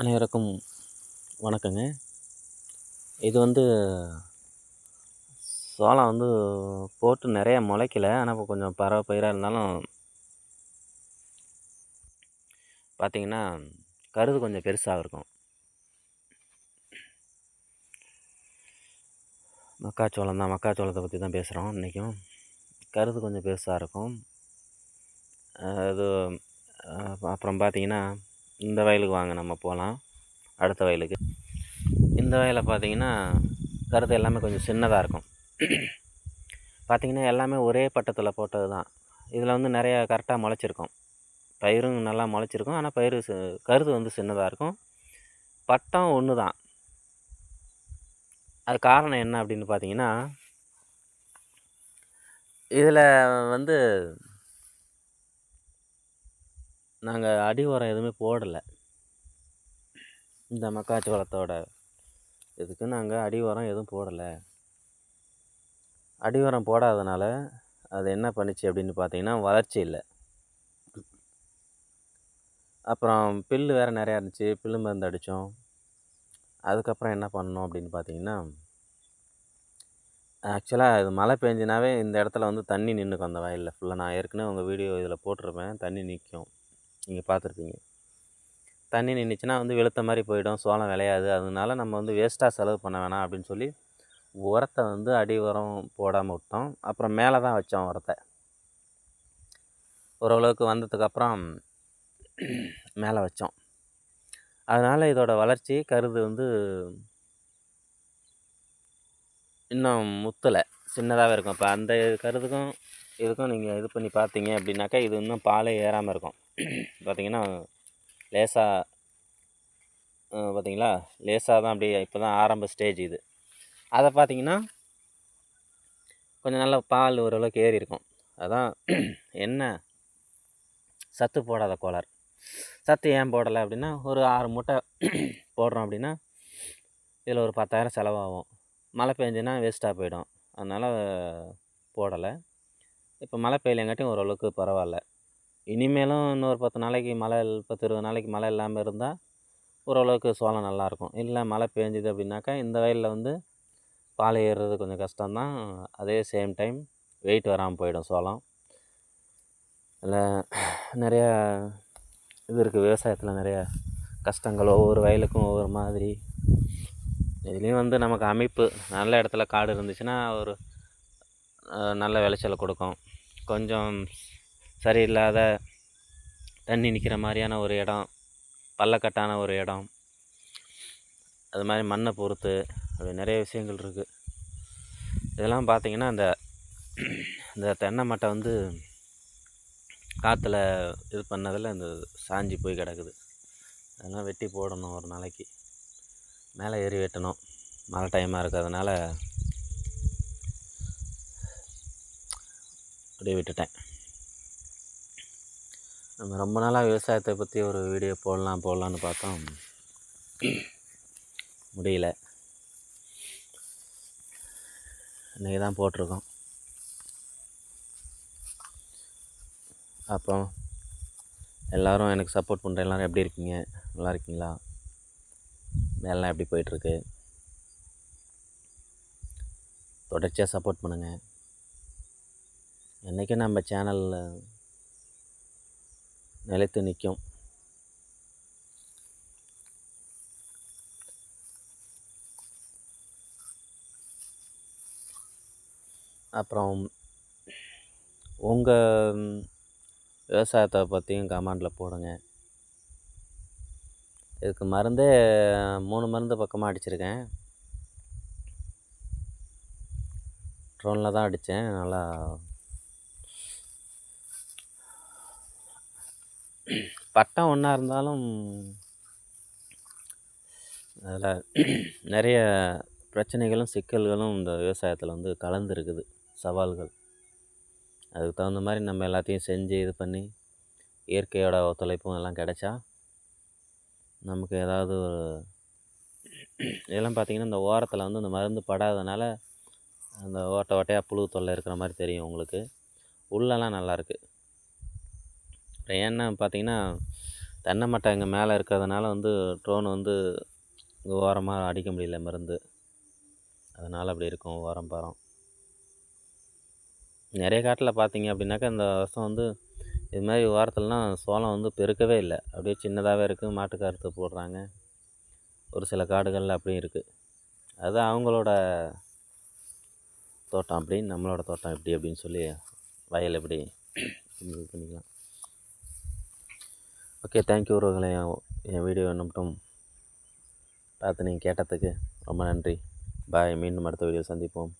அனைவருக்கும் வணக்கங்க. இது வந்து சோளம் வந்து போட்டு நிறைய முளைக்கல. ஆனால் இப்போ கொஞ்சம் பறவை பயிராக இருந்தாலும் பார்த்தீங்கன்னா கருது கொஞ்சம் பெருசாக இருக்கும். மக்காச்சோளம் தான். மக்காச்சோளத்தை பற்றி தான் பேசுகிறோம் இன்றைக்கும் கருது கொஞ்சம் பெருசாக இருக்கும். அது அப்புறம் பார்த்திங்கன்னா இந்த வயலுக்கு வாங்க நம்ம போகலாம் அடுத்த வயலுக்கு. இந்த வயலை பார்த்தீங்கன்னா கருது எல்லாமே கொஞ்சம் சின்னதாக இருக்கும். பார்த்தீங்கன்னா எல்லாமே ஒரே பட்டத்தில் போட்டது தான் இதில் வந்து நிறையா கரெக்டாக முளைச்சிருக்கும். பயிரும் நல்லா முளைச்சிருக்கும். ஆனால் பயிர் கருது வந்து சின்னதாக இருக்கும். பட்டம் ஒன்று தான் அது காரணம் என்ன அப்படின்னு பார்த்தீங்கன்னா இதில் வந்து நாங்கள் அடி உரம் எதுவுமே போடலை. இந்த மக்காச்சோளத்தோட இதுக்கு நாங்கள் அடி உரம் எதுவும் போடலை. அடி உரம் போடாதனால அது என்ன பண்ணிச்சு அப்படின்னு பார்த்தீங்கன்னா வளர்ச்சி இல்லை. அப்புறம் பில்லு வேறு நிறையா இருந்துச்சு பில்லு மருந்து அடித்தோம் அதுக்கப்புறம் என்ன பண்ணோம் அப்படின்னு பார்த்தீங்கன்னா ஆக்சுவலாக இது மழை பெஞ்சினாவே இந்த இடத்துல வந்து தண்ணி நின்றுக்கும் அந்த வயலில். ஃபுல்லாக நான் ஏற்கனவே உங்கள் வீடியோ இதில் போட்டிருப்பேன் தண்ணி நிற்கும் நீங்கள் பார்த்துருப்பீங்க. தண்ணி நின்றுச்சுன்னா வந்து வெளுத்த மாதிரி போயிடும் சோளம் விளையாது. அதனால நம்ம வந்து வேஸ்ட்டாக செலவு பண்ண வேணாம் அப்படின்னு சொல்லி உரத்தை வந்து அடி உரம் போடாமல் விட்டோம். அப்புறம் மேலே தான் வச்சோம் உரத்தை. ஓரளவுக்கு வந்ததுக்கப்புறம் மேலே வச்சோம். அதனால் இதோட வளர்ச்சி கருது வந்து இன்னும் முத்தலை. சின்னதாகவே இருக்கும். இப்போ அந்த கருதுக்கும் இதுக்கும் நீங்கள் இது பண்ணி பார்த்தீங்க அப்படின்னாக்கா இது இன்னும் பாலே ஏறாமல் இருக்கும். பார்த்தீங்கன்னா லேசாக பார்த்தீங்களா லேசாக தான் அப்படியே இப்போ தான் ஆரம்ப ஸ்டேஜ் இது. அதை பார்த்தீங்கன்னா கொஞ்சம் நல்லா பால் ஓரளவுக்கு ஏறி இருக்கும். அதான் என்ன சத்து போடாத கோளாறு. சத்து ஏன் போடலை அப்படின்னா ஒரு ஆறு மூட்டை போடுறோம் அப்படின்னா இதில் ஒரு பத்தாயிரம் செலவாகும். மழை பெஞ்சுன்னா வேஸ்ட்டாக போயிடும். அதனால் போடலை. இப்போ மழை பெய்யலங்காட்டியும் ஓரளவுக்கு பரவாயில்ல. இனிமேலும் இன்னொரு பத்து நாளைக்கு மழை பத்து இருபது நாளைக்கு மழை இல்லாமல் இருந்தால் ஓரளவுக்கு சோளம் நல்லாயிருக்கும். இல்லை மழை பெஞ்சுது அப்படின்னாக்கா இந்த வயலில் வந்து பால் ஏறுறது கொஞ்சம் கஷ்டம்தான். அதே சேம் டைம் வெயிட் வராமல் போயிடும் சோளம். இல்லை நிறையா இது இருக்குது விவசாயத்தில் நிறையா கஷ்டங்கள் ஒவ்வொரு வயலுக்கும் ஒவ்வொரு மாதிரி. இதுலேயும் வந்து நமக்கு அமைப்பு. நல்ல இடத்துல காடு இருந்துச்சுன்னா ஒரு நல்ல விளைச்சலை கொடுக்கும். கொஞ்சம் சரியில்லாத தண்ணி நிற்கிற மாதிரியான ஒரு இடம் பள்ளக்கட்டான ஒரு இடம். அது மாதிரி மண்ணை பொறுத்து அப்படி நிறைய விஷயங்கள் இருக்குது இதெல்லாம் பார்த்திங்கன்னா அந்த இந்த தென்னை மட்டை வந்து காற்றுல இது பண்ணதில் இந்த சாஞ்சி போய் கிடக்குது. அதெல்லாம் வெட்டி போடணும் ஒரு நாளைக்கு. மேலே ஏறி வெட்டணும். மழை டைமாக இருக்கிறதுனால அப்படியே விட்டுட்டேன். நம்ம ரொம்ப நாளாக விவசாயத்தை பற்றி ஒரு வீடியோ போடலாம் போடலான்னு பார்த்தோம். முடியல. இன்றைக்கி தான் போட்டிருக்கோம். அப்போ எல்லோரும் எனக்கு சப்போர்ட் பண்ணுற எல்லோரும் எப்படி இருக்கீங்க? நல்லா இருக்கீங்களா? வேலைலாம் எப்படி போயிட்டுருக்கு தொடர்ச்சியாக சப்போர்ட் பண்ணுங்கள் என்றைக்கும் நம்ம சேனலில் நிலைத்து நிற்கும்? அப்புறம் உங்கள் விவசாயத்தை பற்றியும் கமெண்டில் போடுங்க. இதுக்கு மருந்தே மூணு மருந்து பக்கமாக அடிச்சிருக்கேன். ட்ரோனில் தான் அடித்தேன் நல்லா பட்டம் ஒன்றா இருந்தாலும் அதில் நிறைய பிரச்சனைகளும் சிக்கல்களும் இந்த விவசாயத்தில் வந்து கலந்துருக்குது சவால்கள். அதுக்கு தகுந்த மாதிரி நம்ம எல்லாத்தையும் செஞ்சு இது பண்ணி இயற்கையோட ஒத்துழைப்பும் எல்லாம் கிடைச்சா நமக்கு ஏதாவது ஒரு இதெல்லாம் பார்த்திங்கன்னா இந்த ஓரத்தில் வந்து இந்த மருந்து படாதனால அந்த ஓட்டை ஓட்டையாக புழு தொல்லை இருக்கிற மாதிரி தெரியும் உங்களுக்கு. உள்ளெல்லாம் நல்லாயிருக்கு ஏன்னா பார்த்தீங்கன்னா தென்னை மட்டை இங்கே மேலே இருக்கிறதுனால வந்து ட்ரோன் வந்து ஓரமாக அடிக்க முடியல மருந்து. அதனால் அப்படி இருக்கும் ஓரம் பாரம். நிறைய காட்டில் பார்த்தீங்க அப்படின்னாக்கா இந்த வருஷம் வந்து இது மாதிரி ஓரத்துலலாம் சோளம் வந்து பெருக்கவே இல்லை. அப்படியே சின்னதாகவே இருக்குது மாட்டுக்கருத்து போடுறாங்க. ஒரு சில காடுகளில் அப்படியும் இருக்குது அது அவங்களோட தோட்டம். அப்படி நம்மளோட தோட்டம் எப்படி அப்படின்னு சொல்லி வயல் எப்படி இது பண்ணிக்கலாம். ஓகே தேங்க்யூ உறவுகளே. என் வீடியோ மட்டும் பார்த்து நீங்கள் கேட்டதுக்கு ரொம்ப நன்றி. பாய் மீண்டும் அடுத்த வீடியோ சந்திப்போம்.